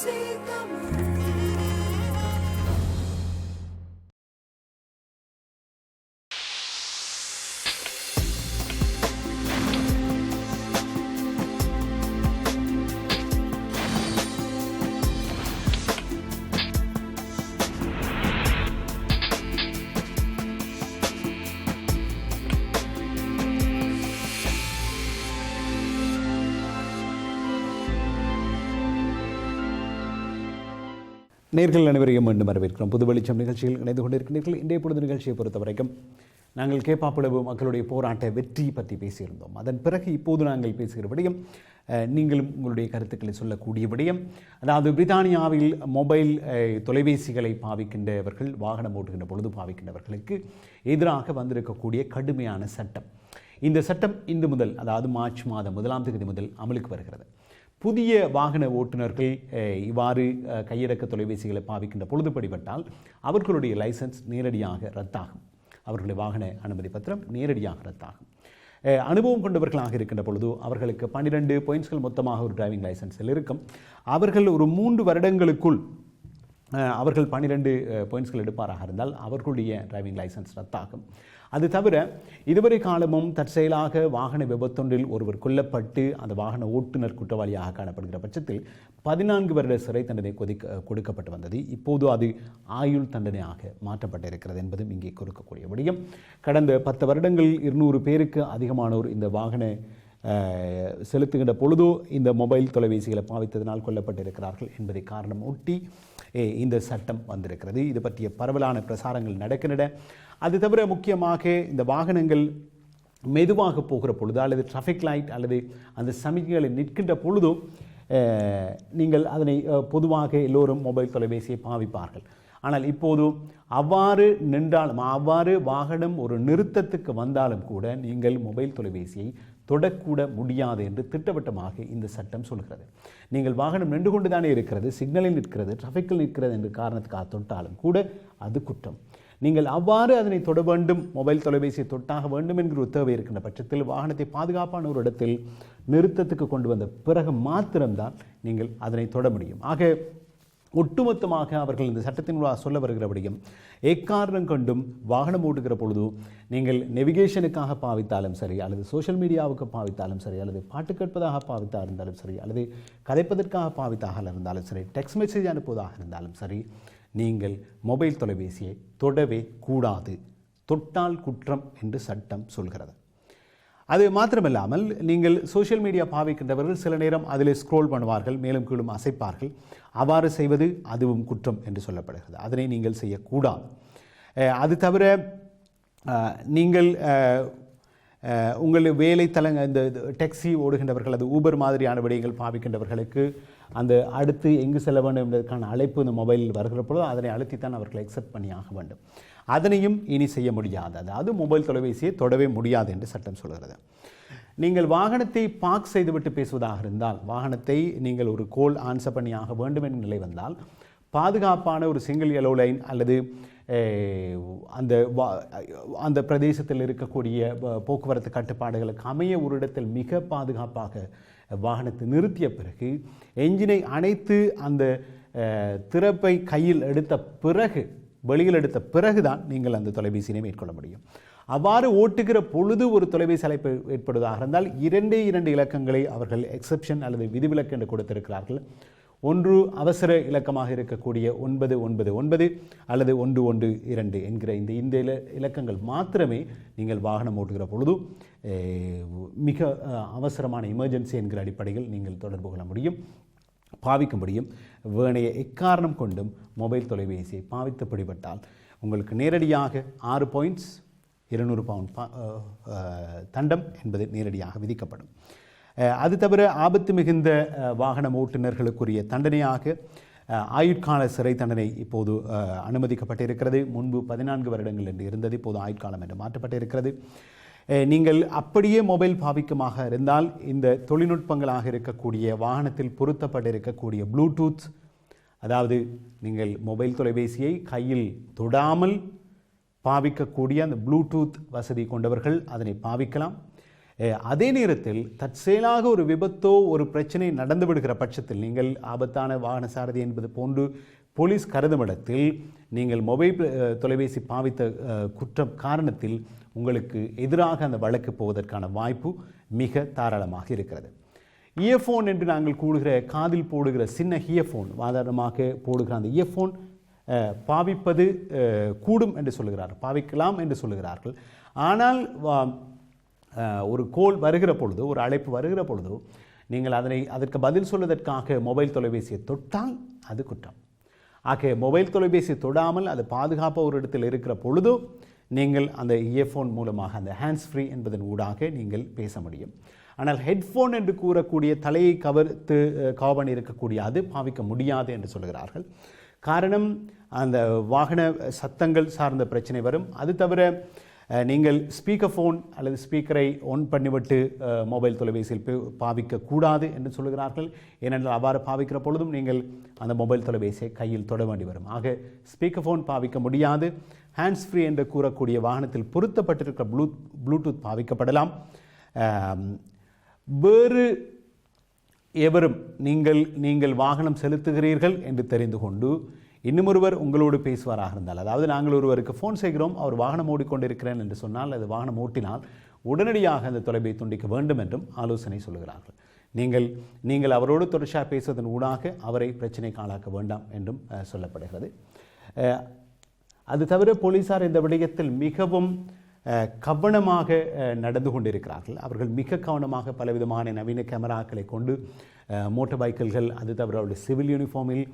see the moon. நேர்கள் அனைவரையும் மீண்டும் வரவேற்கிறோம். புது வெளிச்சம் நிகழ்ச்சியில் இணைந்து கொண்டிருக்கிறீர்கள். இன்றைய பொழுது நிகழ்ச்சியை பொறுத்த வரைக்கும் நாங்கள் கேப்பாப்பிளவு மக்களுடைய போராட்ட வெற்றி பற்றி பேசியிருந்தோம். அதன் பிறகு இப்போது நாங்கள் பேசுகிற விடயம் நீங்களும் உங்களுடைய கருத்துக்களை சொல்லக்கூடிய விடயம் அதாவது பிரித்தானியாவில் மொபைல் தொலைபேசிகளை பாவிக்கின்றவர்கள் வாகனம் ஓட்டுகின்ற பொழுது பாவிக்கின்றவர்களுக்கு எதிராக வந்திருக்கக்கூடிய கடுமையான சட்டம். இந்த சட்டம் இன்று முதல் அதாவது மார்ச் மாதம் முதலாம் தேதி முதல் அமலுக்கு வருகிறது. புதிய வாகன ஓட்டுநர்கள் இவ்வாறு கையடக்க தொலைபேசிகளை பாவிக்கின்ற பொழுது படிபட்டால் அவர்களுடைய லைசன்ஸ் நேரடியாக ரத்தாகும். அவர்களுடைய வாகன அனுமதி பத்திரம் நேரடியாக ரத்தாகும். அனுபவம் கொண்டவர்களாக இருக்கின்ற பொழுது அவர்களுக்கு பன்னிரெண்டு பாயிண்ட்ஸ்கள் மொத்தமாக ஒரு டிரைவிங் லைசன்ஸில் இருக்கும். அவர்கள் ஒரு மூன்று வருடங்களுக்குள் அவர்கள் பன்னிரெண்டு பாயிண்ட்ஸ்கள் எடுப்பாராக இருந்தால் அவர்களுடைய டிரைவிங் லைசன்ஸ் ரத்தாகும். அது தவிர இதுவரை காலமும் தற்செயலாக வாகன விபத்தொன்றில் ஒருவர் கொல்லப்பட்டு அந்த வாகன ஓட்டுநர் குற்றவாளியாக காணப்படுகிற பட்சத்தில் பதினான்கு வருட சிறை தண்டனை கொதிக்க கொடுக்கப்பட்டு வந்தது. இப்போது அது ஆயுள் தண்டனையாக மாற்றப்பட்டிருக்கிறது என்பதும் இங்கே கொடுக்கக்கூடிய விடயம். கடந்த பத்து வருடங்களில் இருநூறு பேருக்கு அதிகமானோர் இந்த வாகன செலுத்துகின்ற பொழுதோ இந்த மொபைல் தொலைபேசிகளை பாவித்ததனால் கொல்லப்பட்டிருக்கிறார்கள் என்பதை காரணம் ஒட்டி இந்த சட்டம் வந்திருக்கிறது. இது பற்றிய பரவலான பிரசாரங்கள் நடக்கின்றன. அது தவிர முக்கியமாக இந்த வாகனங்கள் மெதுவாக போகிற பொழுது அல்லது டிராஃபிக் லைட் அல்லது அந்த சமிக்கைகளில் நிற்கின்ற பொழுதும் நீங்கள் அதனை பொதுவாக எல்லோரும் மொபைல் தொலைபேசியை பாவிப்பார்கள். ஆனால் இப்போது அவ்வாறு நின்றாலும் அவ்வாறு வாகனம் ஒரு நிறுத்தத்துக்கு வந்தாலும் கூட நீங்கள் மொபைல் தொலைபேசியை தொடக்கூட முடியாது என்று திட்டவட்டமாக இந்த சட்டம் சொல்கிறது. நீங்கள் வாகனம் நின்று கொண்டு தானே இருக்கிறது சிக்னலில் நிற்கிறது டிராஃபிக்கில் நிற்கிறது என்று காரணத்துக்காக தொட்டாலும் கூட அது குற்றம். நீங்கள் அவ்வாறு அதனை தொட வேண்டும் மொபைல் தொலைபேசியை தொட்டாக வேண்டும் என்கிற ஒரு தேவை இருக்கின்ற பட்சத்தில் வாகனத்தை பாதுகாப்பான ஒரு இடத்தில் நிறுத்தத்துக்கு கொண்டு வந்த பிறகு மாத்திரம்தான் நீங்கள் அதனை தொட முடியும். ஆக ஒட்டுமொத்தமாக அவர்கள் இந்த சட்டத்தின் சொல்ல வருகிறபடியும் எக்காரணம் கொண்டும் வாகனம் ஓட்டுகிற பொழுது நீங்கள் நெவிகேஷனுக்காக பாவித்தாலும் சரி அல்லது சோஷியல் மீடியாவுக்கு பாவித்தாலும் சரி அல்லது பாட்டு கேட்பதாக பாவித்தாக இருந்தாலும் சரி அல்லது கதைப்பதற்காக பாவித்தாக இருந்தாலும் சரி டெக்ஸ்ட் மெசேஜ் அனுப்புவதாக இருந்தாலும் சரி நீங்கள் மொபைல் தொலைபேசியை தொடவே கூடாது. தொட்டால் குற்றம் என்று சட்டம் சொல்கிறது. அது மாத்திரமில்லாமல் நீங்கள் சோஷியல் மீடியா பாவிக்கின்றவர்கள் சில நேரம் அதில் ஸ்க்ரோல் பண்ணுவார்கள் மேலும் கீழும் அசைப்பார்கள். அவ்வாறு செய்வது அதுவும் குற்றம் என்று சொல்லப்படுகிறது. அதனை நீங்கள் செய்யக்கூடாது. அது தவிர நீங்கள் உங்கள் வேலை தலங்க இந்த டெக்ஸி ஓடுகின்றவர்கள் அது ஊபர் மாதிரியான விடயங்கள் பாவிக்கின்றவர்களுக்கு அந்த அடுத்து எங்கு செல்ல வேண்டும் என்பதற்கான அழைப்பு இந்த மொபைலில் வருகிற பொழுது அதனை அழுத்தித்தான் அவர்கள் எக்ஸப்ட் பண்ணி ஆக வேண்டும். அதனையும் இனி செய்ய முடியாது. அதாவது மொபைல் தொலைபேசியை தொடவே முடியாது என்று சட்டம் சொல்கிறது. நீங்கள் வாகனத்தை பார்க் செய்துவிட்டு பேசுவதாக இருந்தால் வாகனத்தை நீங்கள் ஒரு கோல் ஆன்சர் பண்ணி ஆக வேண்டும் என்ற நிலை வந்தால் பாதுகாப்பான ஒரு சிங்கிள் எலோ லைன் அல்லது அந்த வா- அந்த பிரதேசத்தில் இருக்கக்கூடிய போக்குவரத்து கட்டுப்பாடுகளுக்கு அமைய ஒரு இடத்தில் மிக பாதுகாப்பாக வாகனத்தை நிறுத்திய பிறகு என்ஜினை அணைத்து அந்த திறப்பை கையில் எடுத்த பிறகு வெளியில் எடுத்த பிறகுதான் நீங்கள் அந்த தொலைபேசியினை மேற்கொள்ள முடியும். அவ்வாறு ஓட்டுகிற பொழுது ஒரு தொலைபேசி அழைப்பு ஏற்படுவதாக இருந்தால் இரண்டே இரண்டு இலக்கங்களை அவர்கள் எக்ஸெப்ஷன் அல்லது விதிவிலக்கு என்று கொடுத்திருக்கிறார்கள். ஒன்று அவசர இலக்கமாக இருக்கக்கூடிய ஒன்பது ஒன்பது ஒன்பது அல்லது ஒன்று ஒன்று இரண்டு என்கிற இந்த இந்த இல இலக்கங்கள் மாத்திரமே நீங்கள் வாகனம் ஓட்டுகிற பொழுது மிக அவசரமான எமர்ஜென்சி என்கிற அடிப்படையில் நீங்கள் தொடர்பு கொள்ள முடியும். பாவிக்க முடியும் வேணைய எக்காரணம் கொண்டும் மொபைல் தொலைபேசியை பாவித்து பிடிபட்டால் உங்களுக்கு நேரடியாக ஆறு பாயிண்ட்ஸ் இருநூறு பவுண்ட் பா- தண்டம் என்பது நேரடியாக விதிக்கப்படும். அது தவிர ஆபத்து மிகுந்த வாகன ஓட்டுநர்களுக்குரிய தண்டனையாக ஆயுட்கால சிறை தண்டனை இப்போது அனுமதிக்கப்பட்டிருக்கிறது. முன்பு பதினான்கு வருடங்கள் என்று இருந்தது இப்போது ஆயுட்காலம் என்று மாற்றப்பட்டிருக்கிறது. நீங்கள் அப்படியே மொபைல் பாவிக்கமாக இருந்தால் இந்த தொழில்நுட்பங்களாக இருக்கக்கூடிய வாகனத்தில் பொருத்தப்பட்டிருக்கக்கூடிய ப்ளூடூத் அதாவது நீங்கள் மொபைல் தொலைபேசியை கையில் தொடாமல் பாவிக்கக்கூடிய அந்த ப்ளூடூத் வசதி கொண்டவர்கள் அதனை பாவிக்கலாம். அதே நேரத்தில் தற்செயலாக ஒரு விபத்தோ ஒரு பிரச்சனை நடந்து விடுகிற பட்சத்தில் நீங்கள் ஆபத்தான வாகன சாரதி என்பது போன்று போலீஸ் கருதும் இடத்தில் நீங்கள் மொபைல் தொலைபேசி பாவித்த குற்றம் காரணத்தில் உங்களுக்கு எதிராக அந்த வழக்கு போவதற்கான வாய்ப்பு மிக தாராளமாக இருக்கிறது. இயர்ஃபோன் என்று நாங்கள் கூடுகிற காதில் போடுகிற சின்ன இயர்ஃபோன் சாதாரணமாக போடுகிற அந்த இயர்ஃபோன் பாவிப்பது கூடும் என்று சொல்லுகிறார்கள் பாவிக்கலாம் என்று சொல்லுகிறார்கள். ஆனால் ஒரு கோல் வருகிற பொழுதோ ஒரு அழைப்பு வருகிற பொழுதோ நீங்கள் அதனை அதற்கு பதில் சொல்வதற்காக மொபைல் தொலைபேசியை தொட்டால் அது குற்றம். ஆக மொபைல் தொலைபேசி தொடாமல் அது பாதுகாப்பாக ஒரு இடத்தில் இருக்கிற பொழுது நீங்கள் அந்த இயர்ஃபோன் மூலமாக அந்த ஹேண்ட்ஸ் ஃப்ரீ என்பதன் ஊடாக நீங்கள் பேச முடியும். ஆனால் ஹெட்ஃபோன் என்று கூறக்கூடிய தலையை கவர்த்து அஹ், கவர் இருக்கக்கூடிய அது பாவிக்க முடியாது என்று சொல்கிறார்கள் காரணம் அந்த வாகன சத்தங்கள் சார்ந்த பிரச்சனை வரும். அது தவிர நீங்கள் ஸ்பீக்கர் ஃபோன் அல்லது ஸ்பீக்கரை ஆன் பண்ணிவிட்டு மொபைல் தொலைபேசியில் பாவிக்கக்கூடாது என்று சொல்கிறார்கள் ஏனென்றால் அவ்வாறு பாவிக்கிற பொழுதும் நீங்கள் அந்த மொபைல் தொலைபேசியை கையில் தொட வேண்டி வரும். ஆக ஸ்பீக்கர் ஃபோன் பாவிக்க முடியாது. ஹேண்ட்ஸ் ஃப்ரீ என்று கூறக்கூடிய வாகனத்தில் பொருத்தப்பட்டிருக்கிற ப்ளூ ப்ளூடூத் பாவிக்கப்படலாம். வேறு எவரும் நீங்கள் நீங்கள் வாகனம் செலுத்துகிறீர்கள் என்று தெரிந்து கொண்டு இன்னுமொருவர் உங்களோடு பேசுவாராக இருந்தால். அதாவது நாங்கள் ஒருவருக்கு ஃபோன் செய்கிறோம் அவர் வாகனம் ஓடிக்கொண்டிருக்கிறேன் என்று சொன்னால் அது வாகனம் ஓட்டினால் உடனடியாக அந்த தொலைபை துண்டிக்க வேண்டும் என்றும் ஆலோசனை சொல்கிறார்கள் நீங்கள் நீங்கள் அவரோடு தொடர்ச்சியாக பேசுவதன் ஊடாக அவரை பிரச்சனைக்கு ஆளாக்க வேண்டாம் என்றும் சொல்லப்படுகிறது. அது தவிர போலீசார் இந்த விடயத்தில் மிகவும் கவனமாக நடந்து கொண்டிருக்கிறார்கள். அவர்கள் மிக கவனமாக பலவிதமான நவீன கேமராக்களை கொண்டு மோட்டார் பைக்கிள்கள் அது தவிர அவருடைய சிவில் யூனிஃபார்மில்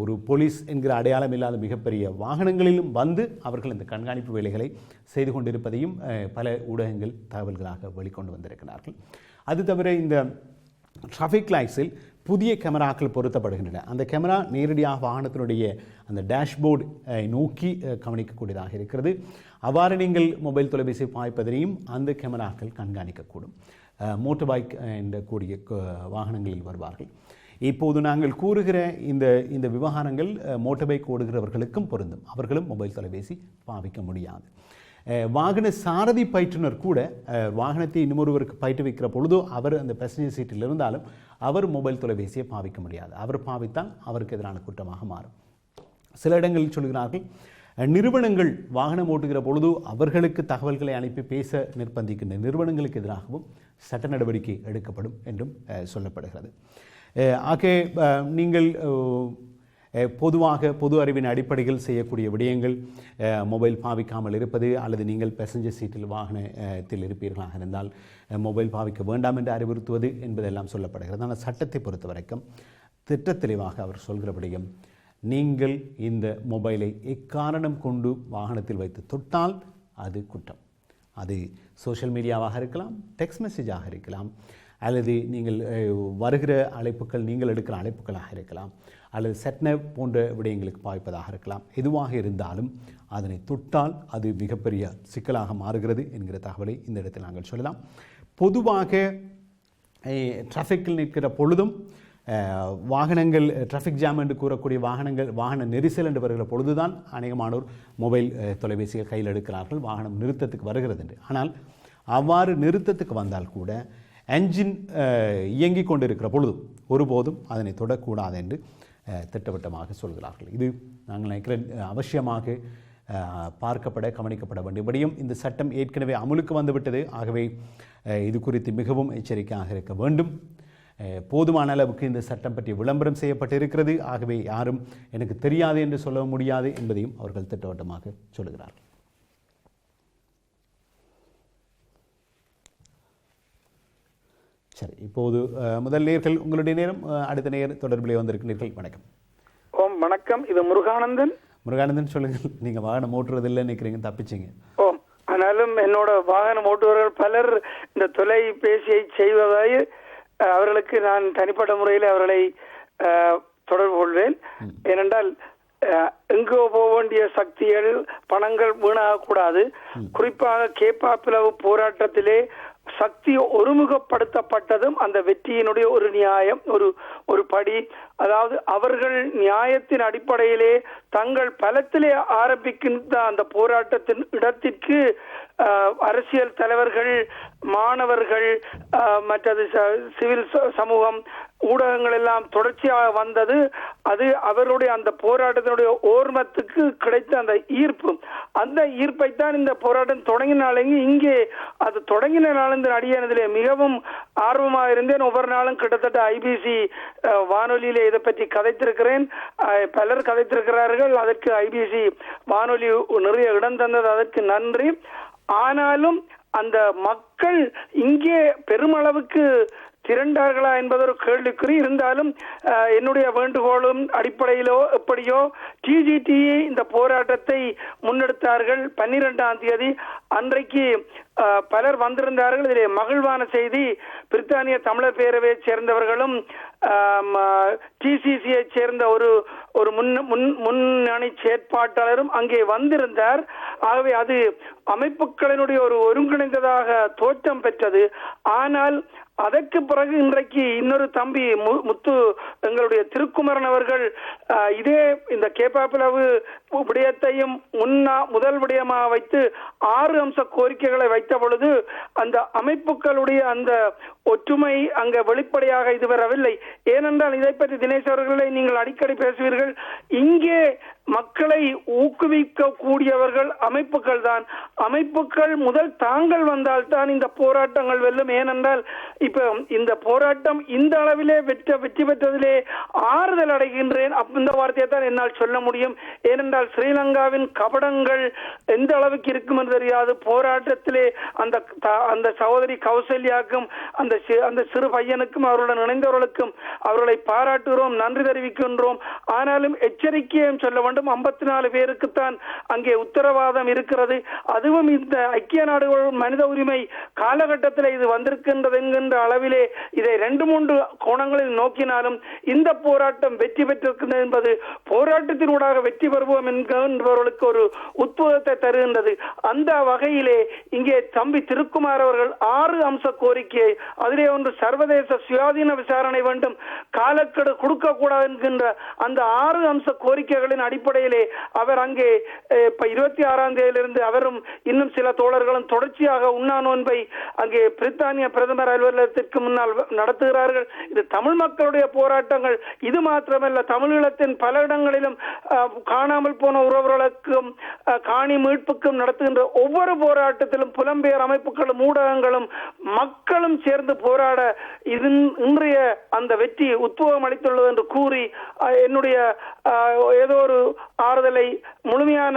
ஒரு போலீஸ் என்கிற அடையாளம் இல்லாத மிகப்பெரிய வாகனங்களிலும் வந்து அவர்கள் இந்த கண்காணிப்பு வேலைகளை செய்து கொண்டிருப்பதையும் பல ஊடகங்கள் தகவல்களாக வெளிக்கொண்டு வந்திருக்கிறார்கள். அது தவிர இந்த டிராஃபிக் லைட்ஸில் புதிய கேமராக்கள் பொருத்தப்படுகின்றன. அந்த கேமரா நேரடியாக வாகனத்தினுடைய அந்த டேஷ்போர்டு நோக்கி கவனிக்கக்கூடியதாக இருக்கிறது. அவ்வாறு நீங்கள் மொபைல் தொலைபேசி பாய்ப்பதனையும் அந்த கேமராக்கள் கண்காணிக்கக்கூடும். மோட்டர் பைக் என்ற கூடிய வாகனங்களில் வருவார்கள். இப்போது நாங்கள் கூறுகிற இந்த இந்த விவகாரங்கள் மோட்டர் பைக் ஓடுகிறவர்களுக்கும் பொருந்தும். அவர்களும் மொபைல் தொலைபேசி பாவிக்க முடியாது. வாகன சாரதி பயிற்றுனர் கூட வாகனத்தை இன்னொருவருக்கு பயிற்றுவிக்கிற பொழுதோ அவர் அந்த பேசஞ்சர் சீட்டில் இருந்தாலும் அவர் மொபைல் தொலைபேசியை பாவிக்க முடியாது. அவர் பாவித்தால் அவருக்கு எதிரான குற்றமாக மாறும். சில இடங்களில் சொல்கிறார்கள் நிறுவனங்கள் வாகனம் ஓட்டுகிற பொழுது அவர்களுக்கு தகவல்களை அனுப்பி பேச நிர்பந்திக்கின்ற நிறுவனங்களுக்கு எதிராகவும் சட்ட நடவடிக்கை எடுக்கப்படும் என்றும் சொல்லப்படுகிறது. ஆகே நீங்கள் பொதுவாக பொது அறிவின் அடிப்படையில் செய்யக்கூடிய விடயங்கள் மொபைல் பாவிக்காமல் இருப்பது அல்லது நீங்கள் பேசஞ்சர் சீட்டில் வாகனத்தில் இருப்பீர்களாக இருந்தால் மொபைல் பாவிக்க வேண்டாம் என்று அறிவுறுத்துவது என்பதெல்லாம் சொல்லப்படுகிறது. ஆனால் சட்டத்தை பொறுத்த வரைக்கும் திட்ட தெளிவாக அவர் சொல்கிற நீங்கள் இந்த மொபைலை எக்காரணம் கொண்டு வாகனத்தில் வைத்து தொட்டால் அது குற்றம். அது சோஷியல் மீடியாவாக இருக்கலாம் டெக்ஸ்ட் மெசேஜாக இருக்கலாம் அல்லது நீங்கள் வருகிற அழைப்புகள் நீங்கள் எடுக்கிற அழைப்புகளாக இருக்கலாம் அல்லது செட்ன போன்ற விடயங்களுக்கு பாய்ப்பதாக இருக்கலாம். எதுவாக இருந்தாலும் அதனை தொட்டால் அது மிகப்பெரிய சிக்கலாக மாறுகிறது என்கிற தகவலை இந்த இடத்தில் நாங்கள் சொல்லலாம். பொதுவாக டிராஃபிக்கில் நிற்கிற பொழுதும் வாகனங்கள் டிராஃபிக் ஜாம் என்று கூறக்கூடிய வாகனங்கள் வாகன நெரிசல் என்று வருகிற பொழுதுதான் அநேகமானோர் மொபைல் தொலைபேசியை கையில் எடுக்கிறார்கள். வாகனம் நிறுத்தத்துக்கு வருகிறது என்று. ஆனால் அவ்வாறு நிறுத்தத்துக்கு வந்தால் கூட என்ஜின் இயங்கிக் கொண்டிருக்கிற பொழுதும் ஒருபோதும் அதனை தொடக்கூடாது என்று திட்டவட்டமாக சொல்கிறார்கள். இது நாங்கள் நினைக்கிற அவசியமாக பார்க்கப்பட கவனிக்கப்பட வேண்டியபடியும் இந்த சட்டம் ஏற்கனவே அமுலுக்கு வந்துவிட்டது. ஆகவே இது குறித்து மிகவும் எச்சரிக்கையாக இருக்க வேண்டும். போதுமான அளவுக்கு இந்த சட்டம் பற்றி விளம்பரம் செய்யப்பட்டிருக்கிறது. ஆகவே யாரும் எனக்கு தெரியாது என்று சொல்ல முடியாது என்பதையும் அவர்கள் திட்டவட்டமாக சொல்கிறார்கள் சரி இப்போது முதல் நேர்கள் உங்களுடைய நேரம் அடுத்த நேர் தொடர்பிலே வந்திருக்கிறீர்கள். வணக்கம். ஓம் வணக்கம். இது முருகானந்தன். முருகானந்தன் சொல்லுங்கள். நீங்கள் வாகனம் ஓட்டுறதில்லை நினைக்கிறீங்க தப்பிச்சிங்க. ஓம் ஆனாலும் என்னோட வாகனம் ஓட்டுபவர்கள் பலர் இந்த தொலைபேசியை செய்வதாய் அவர்களுக்கு நான் தனிப்பட்ட முறையில் அவர்களை தொடர்பு கொள்வேன். ஏனென்றால் எங்கோ போக வேண்டிய சக்திகள் பணங்கள் வீணாகக்கூடாது. குறிப்பாக கேப்பா பிளவு போராட்டத்திலே சக்தி ஒருமுகப்படுத்தப்பட்டதும் அந்த வெற்றியினுடைய ஒரு நியாயம் ஒரு ஒரு படி. அதாவது அவர்கள் நியாயத்தின் அடிப்படையிலே தங்கள் பலத்திலே ஆரம்பிக்கின்ற அந்த போராட்டத்தின் இடத்திற்கு அஹ், அரசியல் தலைவர்கள் மாணவர்கள் அஹ், மற்றது சிவில் ச- சமூகம் ஊடகங்கள் எல்லாம் தொடர்ச்சியாக வந்தது அது அவருடைய அந்த போராட்டத்தினுடைய ஓர்மத்துக்கு கிடைத்த அந்த ஈர்ப்பு. அந்த ஈர்ப்பை தான் இந்த போராட்டம் தொடங்கினாலேங்க இங்கே. அது தொடங்கின நாளின் அடியானதிலே மிகவும் ஆர்வமாக இருந்தேன். ஒவ்வொரு நாளும் கிட்டத்தட்ட ஐபிசி வானொலியில இதை பற்றி கதைத்திருக்கிறேன். பலர் கதைத்திருக்கிறார்கள். அதற்கு ஐபிசி வானொலி நிறைய இடம் தந்தது. அதற்கு நன்றி. ஆனாலும் அந்த மக்கள் இங்கே பெருமளவுக்கு திரண்டார்களா என்பது ஒரு கேள்விக்குறி. இருந்தாலும் என்னுடைய வேண்டுகோளும் அடிப்படையிலோ எப்படியோ டிஜிடிஏ இந்த போராட்டத்தை முன்னெடுத்தார்கள் பன்னிரெண்டாம் தேதி. அன்றைக்கு பலர் வந்திருந்தார்கள். இதிலே மகிழ்வான செய்தி. பிரித்தானிய தமிழர் பேரவையை சேர்ந்தவர்களும் டிசிசியை சேர்ந்த ஒரு ஒரு முன் முன் முன்னணி செயற்பாட்டாளரும் அங்கே வந்திருந்தார். ஆகவே அது அமைப்புகளினுடைய ஒரு ஒருங்கிணைந்ததாக தோற்றம் பெற்றது. ஆனால் அதற்கு பிறகு இன்றைக்கு இன்னொரு தம்பி மு- முத்து எங்களுடைய திருக்குமரன் அவர்கள் இதே இந்த கேப்பாப்பிளவு விடயத்தையும் முன்னா முதல் விடயமாக வைத்து ஆறு அம்ச கோரிக்கைகளை வைத்த பொழுது அந்த அமைப்புகளுடைய அந்த ஒற்றுமை அங்க வெளிப்படையாக இது வரவில்லை. ஏனென்றால் இதை பற்றி தினேஷ் அவர்களை நீங்கள் அடிக்கடி பேசுவீர்கள். இங்கே மக்களை ஊக்குவிக்க கூடியவர்கள் அமைப்புகள் தான் அமைப்புகள் முதல் தாங்கள் வந்தால்தான் இந்த போராட்டங்கள் வெல்லும். ஏனென்றால் இப்ப இந்த போராட்டம் இந்த அளவிலே வெற்ற வெற்றி பெற்றதிலே ஆறுதல் அடைகின்றேன். இந்த வார்த்தையை தான் என்னால் சொல்ல முடியும். ஏனென்றால் ஸ்ரீலங்காவின் கபடங்கள் எந்த அளவுக்கு இருக்கும் என்று தெரியாது. போராட்டத்திலே அந்த அந்த சகோதரி கௌசல்யாக்கும் அந்த அந்த சிறு பையனுக்கும் அவருடன் இணைந்தவர்களுக்கும் அவர்களை பாராட்டுகிறோம் நன்றி தெரிவிக்கின்றோம். ஆனாலும் எச்சரிக்கையும் சொல்ல வேண்டும். ஐம்பத்தி நாலு பேருக்குத்தான் அங்கே உத்தரவாதம் இருக்கிறது. அதுவும் இந்த ஐக்கிய நாடுகள் மனித உரிமை காலகட்டத்தில் இது வந்திருக்கின்றது என்கின்ற அளவிலே இதை ரெண்டு மூன்று கோணங்களில் நோக்கினாலும் இந்த போராட்டம் வெற்றி பெற்றிருக்கிறது என்பது போராட்டத்தினூடாக வெற்றி பெறுவோம் என்கின்றவர்களுக்கு ஒரு உத்வேகத்தை தருகின்றது. அந்த வகையிலே இங்கே தம்பி திருக்குமார் அவர்கள் ஆறு அம்ச கோரிக்கையை அதிலே ஒன்று சர்வதேச சுயாதீன விசாரணை வேண்டும் காலக்கெடு கொடுக்க கூடாது என்கின்ற அந்த ஆறு அம்ச கோரிக்கைகளின் அடிப்படையிலே அவர் அங்கே இப்ப இருபத்தி ஆறாம் தேதியிலிருந்து அவரும் இன்னும் சில தோழர்களும் தொடர்ச்சியாக உண்ணா நோன்பை அங்கே பிரித்தானிய பிரதமர் அலுவலர் அலுவலகத்திற்கு முன்னால் நடத்துகிறார்கள். இது தமிழ் மக்களுடைய போராட்டங்கள். இது மாத்திரமல்ல தமிழீழத்தின் பல இடங்களிலும் காணாமல் போன உறவுகளுக்கும் காணி மீட்புக்கும் நடத்துகின்ற ஒவ்வொரு போராட்டத்திலும் புலம்பெயர் அமைப்புகளும் ஊடகங்களும் மக்களும் சேர்ந்து போராட இது இன்றைய அந்த வெற்றி உத்வேகம் அளித்துள்ளது என்று கூறி என்னுடைய அஹ், ஏதோ ஒரு ஆறுதலை முழுமையான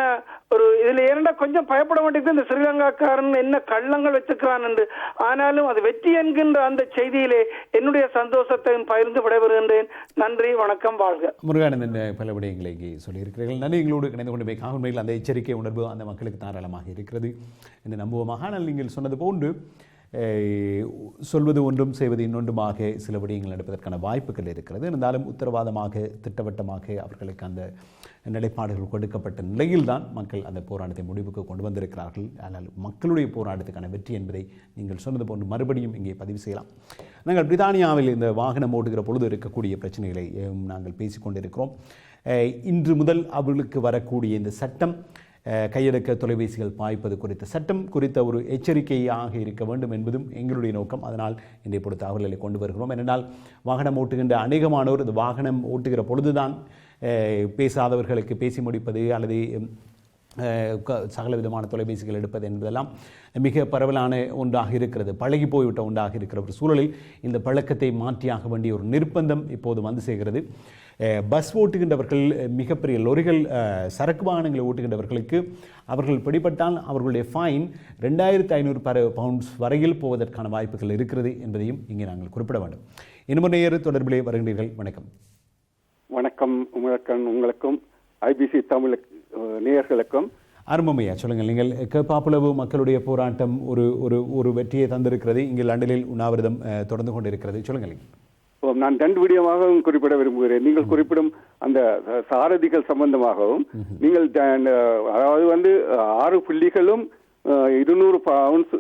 ஒரு இதுல ஏனென்றா கொஞ்சம் பயப்பட வேண்டியது இந்த ஸ்ரீலங்காக்காரன் என்ன கள்ளங்கள் வச்சுக்கிறான் என்று ஆனாலும் அது வெற்றி என்கின்ற அந்த செய்தியிலே என்னுடைய சந்தோஷத்தை பகிர்ந்து விடைபெறுகின்றேன். நன்றி வணக்கம் வாழ்க. முருகானந்தன் பல விடயங்களை இங்கே சொல்லியிருக்கிறீர்கள். நன்றி எங்களோடு இணைந்து கொண்டு போய் உண்மையில் அந்த எச்சரிக்கை உணர்வு அந்த மக்களுக்கு தாராளமாக இருக்கிறது. என்று நம்புவோமாக ஆனால் நீங்கள் சொன்னது போன்று சொல்வது ஒன்றும் செய்வது இன்னொன்றுமாக சில விடயங்கள் நடப்பதற்கான வாய்ப்புகள் இருக்கிறது. இருந்தாலும் உத்தரவாதமாக திட்டவட்டமாக அவர்களுக்கு அந்த நிலைப்பாடுகள் கொடுக்கப்பட்ட நிலையில்தான் மக்கள் அந்த போராட்டத்தை முடிவுக்கு கொண்டு வந்திருக்கிறார்கள். ஆனால் மக்களுடைய போராட்டத்துக்கான வெற்றி என்பதை நீங்கள் சொன்னது போன்று மறுபடியும் இங்கே பதிவு செய்யலாம். நாங்கள் பிரித்தானியாவில் இந்த வாகனம் ஓட்டுகிற பொழுது இருக்கக்கூடிய பிரச்சனைகளை நாங்கள் பேசிக்கொண்டிருக்கிறோம். இன்று முதல் அவர்களுக்கு வரக்கூடிய இந்த சட்டம் கையடக்க தொலைபேசிகள் பாய்ப்பது குறித்த சட்டம் குறித்த ஒரு எச்சரிக்கையாக இருக்க வேண்டும் என்பதும் எங்களுடைய நோக்கம். அதனால் இன்றைய பொறுத்த அவர்களை கொண்டு வருகிறோம். ஏனென்றால் வாகனம் ஓட்டுகின்ற அநேகமானோர் இந்த வாகனம் ஓட்டுகிற பொழுதுதான் பேசாதவர்களுக்கு பேசி முடிப்பது அல்லது சகல விதமான தொலைபேசிகள் எடுப்பது என்பதெல்லாம் மிக பரவலான ஒன்றாக இருக்கிறது. பழகி போய்விட்ட ஒன்றாக இருக்கிற ஒரு சூழலில் இந்த பழக்கத்தை மாற்றியாக வேண்டிய ஒரு நிர்பந்தம் இப்போது வந்து சேர்கிறது. பஸ் ஓட்டுகின்றவர்கள் மிகப்பெரிய லொரிகள் சரக்கு வாகனங்களை ஓட்டுகின்றவர்களுக்கு அவர்கள் பிடிபட்டால் அவர்களுடைய ஃபைன் ரெண்டாயிரத்து ஐநூறு பர பவுண்ட்ஸ் வரையில் போவதற்கான வாய்ப்புகள் இருக்கிறது என்பதையும் இங்கே நாங்கள் குறிப்பிட வேண்டும். இன்னும் நேரு தொடர்பிலே வருகின்றீர்கள் வணக்கம். வணக்கம். உங்களுக்கும் உங்களுக்கும் ஐபிசி தமிழ் நேயர்களுக்கும். ஆரம்பமையா சொல்லுங்கள். நீங்கள் கேப்பாப்புலவு மக்களுடைய போராட்டம் ஒரு ஒரு ஒரு வெற்றியை தந்திருக்கிறது. இங்கே லண்டனில் உண்ணாவிரதம் தொடர்ந்து கொண்டிருக்கிறது. சொல்லுங்கள். நான் ரெண்டு விடயமாகவும் குறிப்பிட விரும்புகிறேன். நீங்கள் குறிப்பிடும் அந்த சாரதிகள் சம்பந்தமாகவும் நீங்கள் அதாவது வந்து ஆறு புள்ளிகளும் இருநூறு பவுன்ஸ்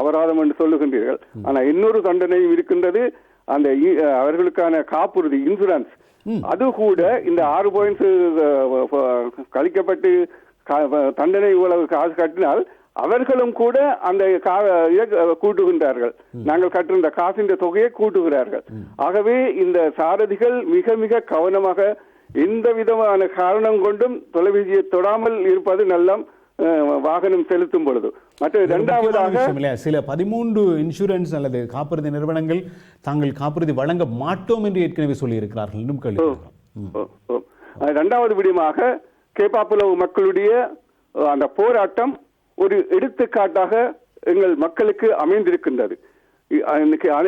அபராதம் என்று சொல்லுகின்றீர்கள். ஆனா இன்னொரு தண்டனையும் இருக்கின்றது அந்த அவர்களுக்கான காப்புறுதி இன்சூரன்ஸ். அது கூட இந்த ஆறு பாயிண்ட்ஸ் கழிக்கப்பட்டு தண்டனை இவ்வளவு காசு கட்டினால் அவர்களும் கூட அந்த கூட்டுகின்றார்கள். நாங்கள் கட்டுகின்ற காசின் தொகையை கூட்டுகிறார்கள். ஆகவே இந்த சாரதிகள் மிக மிக கவனமாக எந்த விதமான காரணம் கொண்டும் தொலைபேசியை தொடாமல் இருப்பது நல்லம் வாகனம் செலுத்தும் பொழுது. மற்ற இரண்டாவதாக? சில பதிமூன்று இன்சூரன்ஸ் அல்லது காப்புறுதி நிறுவனங்கள் தாங்கள் காப்புறுதி வழங்க மாட்டோம் என்று ஏற்கனவே சொல்லி இருக்கிறார்கள் இன்னும் கேள்வி இரண்டாவது விடயமாக கேப்பாப்புலவு மக்களுடைய அந்த போராட்டம் ஒரு எடுத்துக்காட்டாக எங்கள் மக்களுக்கு அமைந்திருக்கின்றது.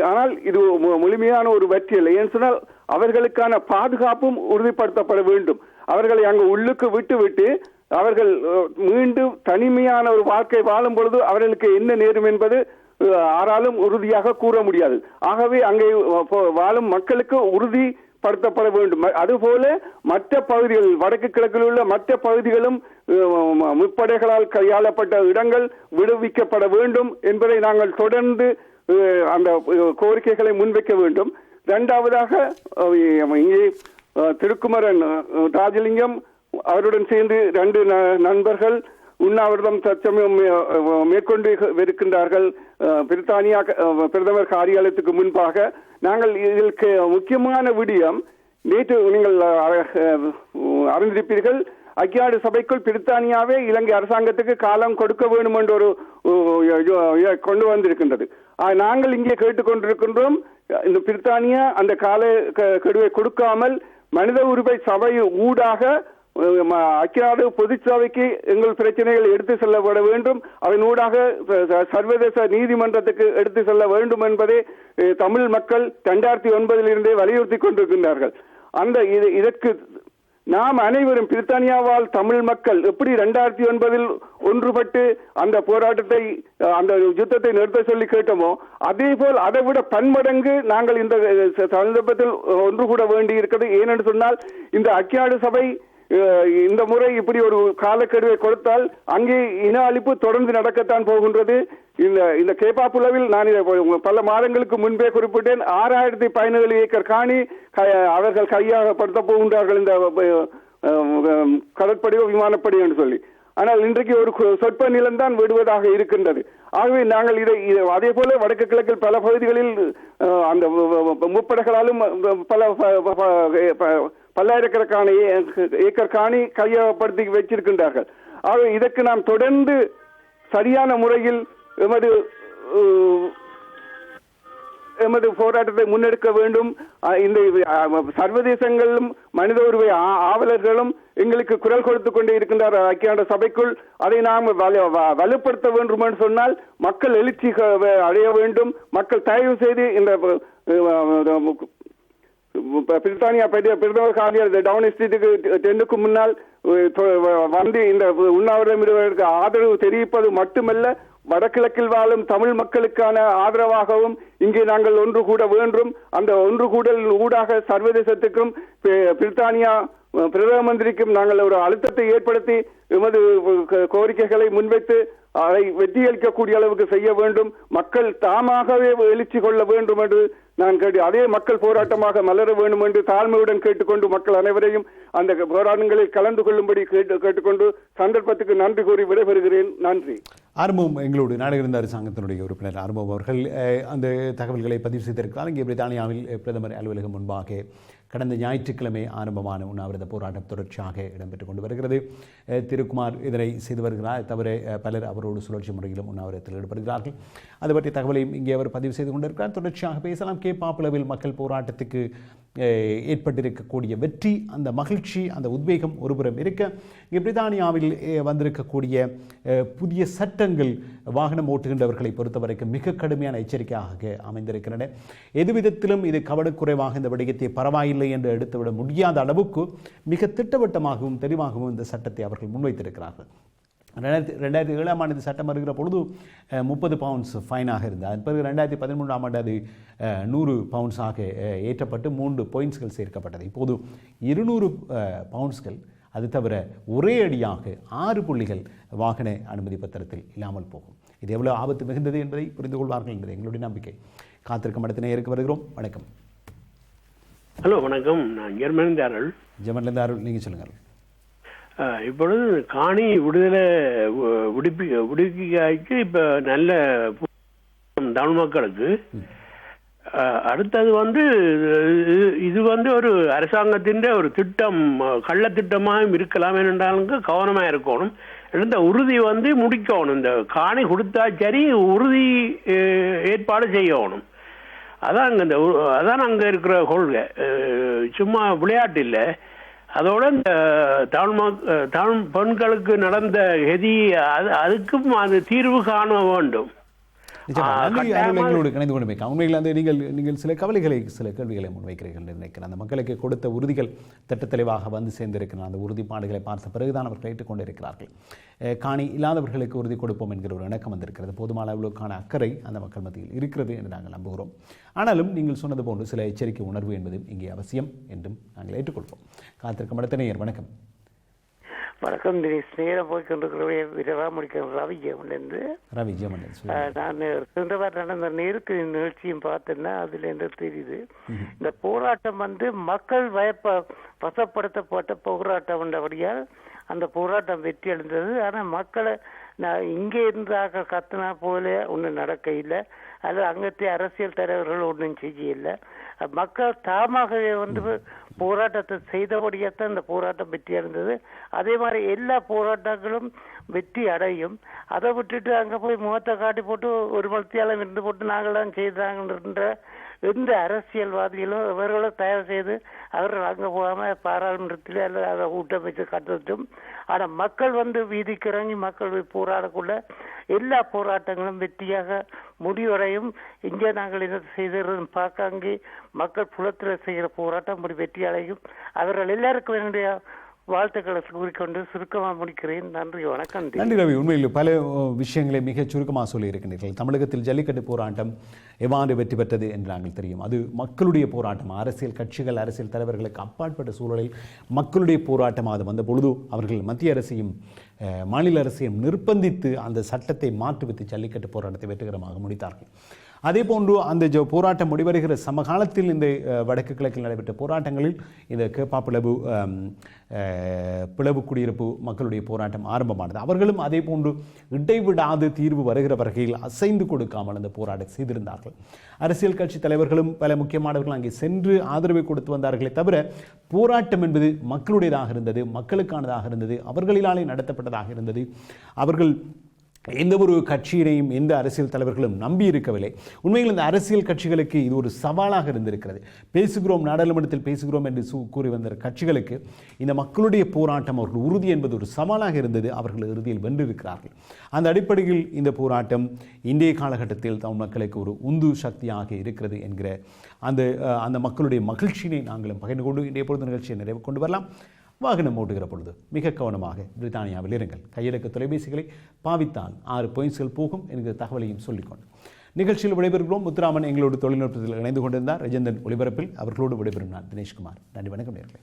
ஆனால் இது மு- முழுமையான ஒரு வெற்றி இல்லை. ஏன்னு சொன்னால் அவர்களுக்கான பாதுகாப்பும் உறுதிப்படுத்தப்பட வேண்டும். அவர்களை அங்கு உள்ளுக்கு விட்டுவிட்டு அவர்கள் மீண்டும் தனிமையான ஒரு வாழ்க்கை வாழும் பொழுது அவர்களுக்கு என்ன நேரும் என்பது யாராலும் உறுதியாக கூற முடியாது. ஆகவே அங்கே வாழும் மக்களுக்கு படுத்தப்பட வேண்டும். அதுபோல மற்ற பகுதிகள் வடக்கு கிழக்கில் உள்ள மற்ற பகுதிகளும் முப்படைகளால் கையாளப்பட்ட இடங்கள் விடுவிக்கப்பட வேண்டும் என்பதை நாங்கள் தொடர்ந்து அந்த கோரிக்கைகளை முன்வைக்க வேண்டும். இரண்டாவதாக இங்கே திருக்குமரன் ராஜலிங்கம் அவருடன் சேர்ந்து ரெண்டு ந- நண்பர்கள் உண்ணாவிரதம் தற்சமயம் மேற்கொண்டு இருக்கின்றார்கள் பிரித்தானியா பிரதமர் காரியாலயத்துக்கு முன்பாக நாங்கள் இதற்கு முக்கியமான விடயம் நேற்று நீங்கள் அறிந்திருப்பீர்கள். ஐக்கியாடு சபைக்குள் பிரித்தானியாவே இலங்கை அரசாங்கத்துக்கு காலம் கொடுக்க வேண்டும் என்ற ஒரு கொண்டு வந்திருக்கின்றது. நாங்கள் இங்கே கேட்டுக்கொண்டிருக்கின்றோம் இந்த பிரித்தானியா அந்த கால க- கெடுவை கொடுக்காமல் மனித உரிமை சபை ஊடாக அஹ், பொதுச்சபைக்கு எங்கள் பிரச்சனைகள் எடுத்து செல்லப்பட வேண்டும். அதன் ஊடாக சர்வதேச நீதிமன்றத்துக்கு எடுத்து செல்ல வேண்டும் என்பதை தமிழ் மக்கள் இரண்டாயிரத்தி ஒன்பதிலிருந்தே வலியுறுத்தி கொண்டிருக்கின்றார்கள். அந்த இது இதற்கு நாம் அனைவரும் பிரித்தானியாவால் தமிழ் மக்கள் எப்படி இரண்டாயிரத்தி ஒன்பதில் ஒன்றுபட்டு அந்த போராட்டத்தை அந்த யுத்தத்தை நிறுத்த சொல்லி கேட்டோமோ அதே போல் அதை விட பன்மடங்கு நாங்கள் இந்த சந்தர்ப்பத்தில் ஒன்று கூட வேண்டி இருக்கிறது ஏனென்று சொன்னால் இந்த அக்கியாடு சபை இந்த முறை இப்படி ஒரு காலக்கெடுவை கொடுத்தால் அங்கே இன அழிப்பு தொடர்ந்து நடக்கத்தான் போகின்றது. இந்த இந்த கேப்பாப்புலவில் நான் இதை பல மாதங்களுக்கு முன்பே குறிப்பிட்டேன். ஆறாயிரத்தி பதினேழு ஏக்கர் காணி க- அவர்கள் கையாகப்படுத்த போகின்றார்கள் இந்த கடற்படையோ விமானப்படையோ என்று சொல்லி. ஆனால் இன்றைக்கு ஒரு சொற்ப சொற்ப நிலம்தான் விடுவதாக இருக்கின்றது. ஆகவே நாங்கள் இதை அதே போல வடக்கு கிழக்கில் பல பகுதிகளில் அந்த முப்படைகளாலும் பல ப- ப- பல்லாயிரக்கணக்கான ஏக்கர் காணி கையகப்படுத்தி வச்சிருக்கின்றார்கள். ஆகவே இதற்கு நாம் தொடர்ந்து சரியான முறையில் எமது எமது போராட்டத்தை முன்னெடுக்க வேண்டும். இந்த சர்வதேசங்களும் மனித உரிமை ஆவலர்களும் எங்களுக்கு குரல் கொடுத்து கொண்டே இருக்கின்றார் ஐக்கிய சபைக்குள். அதை நாம் வ- வலுப்படுத்த வேண்டும் என்று சொன்னால் மக்கள் எழுச்சி அடைய வேண்டும். மக்கள் தயவு செய்து இந்த பிரித்தானியா பெரிய பிரதமர் காந்தியார் டவுன் ஸ்ட்ரீட்டுக்கு டென்னுக்கு முன்னால் வந்து இந்த உண்ணாவிரதம் இடுவதற்கு ஆதரவு தெரிவிப்பது மட்டுமல்ல வடகிழக்கில் வாழும் தமிழ் மக்களுக்கான ஆதரவாகவும் இங்கே நாங்கள் ஒன்று கூட வேண்டும். அந்த ஒன்று கூடல் ஊடாக சர்வதேசத்துக்கும் பிரித்தானியா பிரதம மந்திரிக்கும் நாங்கள் ஒரு அழுத்தத்தை ஏற்படுத்தி எமது கோரிக்கைகளை முன்வைத்து அதை வெற்றியளிக்கக்கூடிய அளவுக்கு செய்ய வேண்டும் மக்கள் தாமாகவே எழுச்சி கொள்ள வேண்டும் என்று நான் கேட்டு அதே மக்கள் போராட்டமாக மலர வேண்டும் என்று தாழ்மையுடன் கேட்டுக்கொண்டு மக்கள் அனைவரையும் அந்த போராட்டங்களில் கலந்து கொள்ளும்படி கேட்டு கேட்டுக்கொண்டு சந்தர்ப்பத்துக்கு நன்றி கூறி விடைபெறுகிறேன். நன்றி. ஆரம்பம் எங்களோடு நாடகிருந்த அரசாங்கத்தினுடைய உறுப்பினர் ஆரம்பம் அவர்கள் அந்த தகவல்களை பதிவு செய்திருக்கிறார். இங்கே பிரித்தானியாவில் பிரதமர் அலுவலகம் முன்பாக கடந்த ஞாயிற்றுக்கிழமை ஆரம்பமான உண்ணாவிரத போராட்டம் தொடர்ச்சியாக இடம்பெற்று கொண்டு வருகிறது. திருக்குமார் இதனை செய்து வருகிறார். தவிர பலர் அவரோடு சுழற்சி முறையிலும் உண்ணாவிரத்தில் ஈடுபடுகிறார்கள். அது பற்றிய தகவலையும் இங்கே அவர் பதிவு செய்து கொண்டிருக்கிறார். தொடர்ச்சியாக பேசலாம். கே. பாப்புலவில் மக்கள் போராட்டத்துக்கு ஏற்பட்டிருக்கக்கூடிய வெற்றி அந்த மகிழ்ச்சி அந்த உத்வேகம் ஒருபுறம் இருக்க இங்கே பிரித்தானியாவில் வந்திருக்கக்கூடிய புதிய சட்டங்கள் வாகனம் ஓட்டுகின்றவர்களை பொறுத்தவரைக்கும் மிக கடுமையான எச்சரிக்கையாக அமைந்திருக்கின்றன. எதுவிதத்திலும் இது கவனக்குறைவாக இந்த விடயத்தை பரவாயில்லை என்று எடுத்துவிட முடியாத அளவுக்கு மிக திட்டவட்டமாகவும் தெளிவாகவும் இந்த சட்டத்தை அவர்கள் முன்வைத்திருக்கிறார்கள். ரெண்டாயிரத்தி ரெண்டாயிரத்தி ஏழாம் ஆண்டு சட்டம் வருகிற பொழுது முப்பது பவுண்ட்ஸ் ஃபைனாக இருந்தது. அதன் பிறகு ரெண்டாயிரத்தி பதிமூன்றாம் ஆண்டு அது நூறு பவுண்ட்ஸாக ஏற்றப்பட்டு மூன்று பாயிண்ட்ஸ்கள் சேர்க்கப்பட்டது. இப்போது இருநூறு பவுண்ட்ஸ்கள் அது தவிர ஒரே அடியாக ஆறு புள்ளிகள் வாகன அனுமதி பத்திரத்தில் இல்லாமல் போகும். இது எவ்வளவு ஆபத்து மிகுந்தது என்பதை புரிந்து கொள்வார்கள் என்பது எங்களுடைய நம்பிக்கை. காத்திருக்கும் இடத்து இருக்க வருகிறோம். வணக்கம். ஹலோ வணக்கம். நான் ஜெர்மனிந்து அருள். ஜெமன்லேருந்து அருள். நீங்கள் சொல்லுங்கள். இப்பொழுது காணி விடுதலை விடுப்பி விடுவிக்காய்க்கு இப்போ நல்ல தமிழ் மக்களுக்கு. அடுத்தது வந்து இது- வந்து ஒரு அரசாங்கத்தின் ஒரு திட்டம் கள்ளத்திட்டமாகவும் இருக்கலாம் என்றாலும் கவனமாக இருக்கணும். இந்த உறுதி வந்து முடிக்கணும். இந்த காணி கொடுத்தா சரி உறுதி ஏற்பாடு செய்யணும். அதான் அங்கே இந்த அதான் அங்கே இருக்கிற கொள்கை. சும்மா விளையாட்டு இல்லை. அதோட இந்த தமிழ் தமிழ் பெண்களுக்கு நடந்த கதி அது அதுக்கும் அது தீர்வு காண வேண்டும். கணிந்து கொண்டு வைக்க உண்மையில் அந்த நீங்கள் நீங்கள் சில கவலைகளை சில கேள்விகளை முன்வைக்கிறீர்கள் நினைக்கிறேன். அந்த மக்களுக்கு கொடுத்த உறுதிகள் திட்டத்தெளிவாக வந்து சேர்ந்திருக்கின்றன. அந்த உறுதிப்பாடுகளை பார்த்த பிறகுதான் அவர்கள் ஏற்றுக்கொண்டிருக்கிறார்கள் காணி இல்லாதவர்களுக்கு உறுதி கொடுப்போம் என்கிற ஒரு இணக்கம் வந்திருக்கிறது. போதுமான அளவுக்கான அக்கறை அந்த மக்கள் மத்தியில் இருக்கிறது என்று நாங்கள் நம்புகிறோம். ஆனாலும் நீங்கள் சொன்னது போன்று சில எச்சரிக்கை உணர்வு என்பதும் இங்கே அவசியம் என்றும் நாங்கள் ஏற்றுக்கொள்வோம். காத்திருக்கும் அடுத்த நேயர். வணக்கம். வணக்கம் தினேஷ் நேரம் போய் கொண்டிருக்கிற விரைவாக முடிக்கிற ரவி ஜெயமன்லேருந்து ரவி சொல்லுங்கள். நான் சென்ற வாரம் நடந்த நெருக்கு நிகழ்ச்சியும் பார்த்தேன்னா அதுல இருந்து தெரியுது? இந்த போராட்டம் வந்து மக்கள் வயப்ப வசப்படுத்தப்பட்ட போராட்டம் என்றபடியால் அந்த போராட்டம் வெற்றி அடைந்தது. ஆனா மக்களை நான் இங்கே இருந்தாக கத்துனா போல ஒன்றும் நடக்க இல்லை அது அங்கத்திய அரசியல் தலைவர்கள் ஒன்றும் செய்யல மக்கள் தாமாகவே வந்து போராட்டத்தை செய்தபடியாத்தான் இந்த போராட்டம் வெற்றி அடைந்தது. அதே மாதிரி எல்லா போராட்டங்களும் வெற்றி அடையும். அதை விட்டுட்டு அங்கே போய் முகத்தை காட்டி போட்டு ஒரு மலத்தியாலம் இருந்து போட்டு நாங்களாம் செய்தாங்கன்ற எந்த அரசியல்வாதிகளும் இவர்களும் தயார் செய்து அவர்கள் அங்கே போகாமல் பாராளுமன்றத்தில் அல்லது அதை ஊட்டமைச்சு கட்டட்டும் ஆனால் மக்கள் வந்து வீதிக்கு இறங்கி மக்கள் போராடக்குள்ள எல்லா போராட்டங்களும் வெற்றியாக முடிவடையும். இங்கே நாங்கள் என்ன செய்திருந்தோம் பார்க்க அங்கே மக்கள் புலத்தில் செய்கிற போராட்டம் ஒரு வெற்றி அடையும். அவர்கள் எல்லாருக்கும் என்னுடைய வாழ்த்துக்களை கூறிக்கொண்டு சுருக்கமாக முடிக்கிறேன். நன்றி வணக்கம் நன்றி ரவி. உண்மையில் பல விஷயங்களை மிகச் சுருக்கமாக சொல்லியிருக்கின்றீர்கள் தமிழகத்தில் ஜல்லிக்கட்டு போராட்டம் எவ்வாறு வெற்றி பெற்றது என்று நாங்கள் தெரியும். அது மக்களுடைய போராட்டம். அரசியல் கட்சிகள் அரசியல் தலைவர்களுக்கு அப்பாற்பட்ட சூழலில் மக்களுடைய போராட்டம் அது வந்த பொழுது அவர்கள் மத்திய அரசையும் மாநில அரசையும் நிர்பந்தித்து அந்த சட்டத்தை மாற்றுவித்து ஜல்லிக்கட்டு போராட்டத்தை வெற்றிகரமாக முடித்தார்கள். அதே போன்று அந்த ஜோ போராட்டம் முடிவடைகிற சமகாலத்தில் இந்த வடக்கு கிழக்கில் நடைபெற்ற போராட்டங்களில் இந்த கேப்பா பிளவு பிளவு குடியிருப்பு மக்களுடைய போராட்டம் ஆரம்பமானது. அவர்களும் அதே போன்று இடைவிடாது தீர்வு வருகிற வகையில் அசைந்து கொடுக்காமல் அந்த போராட்டம் செய்திருந்தார்கள். அரசியல் கட்சி தலைவர்களும் பல முக்கியமானவர்கள் அங்கே சென்று ஆதரவை கொடுத்து வந்தார்களே தவிர போராட்டம் என்பது மக்களுடையதாக இருந்தது மக்களுக்கானதாக இருந்தது அவர்களினாலே நடத்தப்பட்டதாக இருந்தது. அவர்கள் எந்த ஒரு கட்சியினையும் எந்த அரசியல் தலைவர்களும் நம்பி இருக்கவில்லை. உண்மையில் இந்த அரசியல் கட்சிகளுக்கு இது ஒரு சவாலாக இருந்திருக்கிறது. பேசுகிறோம் நாடாளுமன்றத்தில் பேசுகிறோம் என்று கூறி வந்த கட்சிகளுக்கு இந்த மக்களுடைய போராட்டம் அவர்கள் உறுதி என்பது ஒரு சவாலாக இருந்தது. அவர்கள் இறுதியில் வென்றிருக்கிறார்கள். அந்த அடிப்படையில் இந்த போராட்டம் இன்றைய காலகட்டத்தில் தமிழ் மக்களுக்கு ஒரு உந்து சக்தியாக இருக்கிறது என்கிற அந்த அந்த மக்களுடைய மகிழ்ச்சியினை நாங்களும் பகிர்ந்து கொண்டு இன்றைய பொழுது நிகழ்ச்சியை நிறைவு கொண்டு வரலாம். வாகனம் ஓட்டுகிற பொழுது மிக கவனமாக பிரித்தானியாவில் இருங்கள். கையடக்க தொலைபேசிகளை பாவித்தால் ஆறு பாயிண்ட்ஸ்கள் போகும் என்கிற தகவலையும் சொல்லிக்கொண்டு. நிகழ்ச்சியில் விடைபெறுகிறோம். முத்துராமன் எங்களோடு தொழில்நுட்பத்தில் இணைந்து கொண்டிருந்தார். ரஜேந்தன் ஒளிபரப்பில் அவர்களோடு விடைபெறும் நான் தினேஷ்குமார். நன்றி வணக்கம் நேர்களை.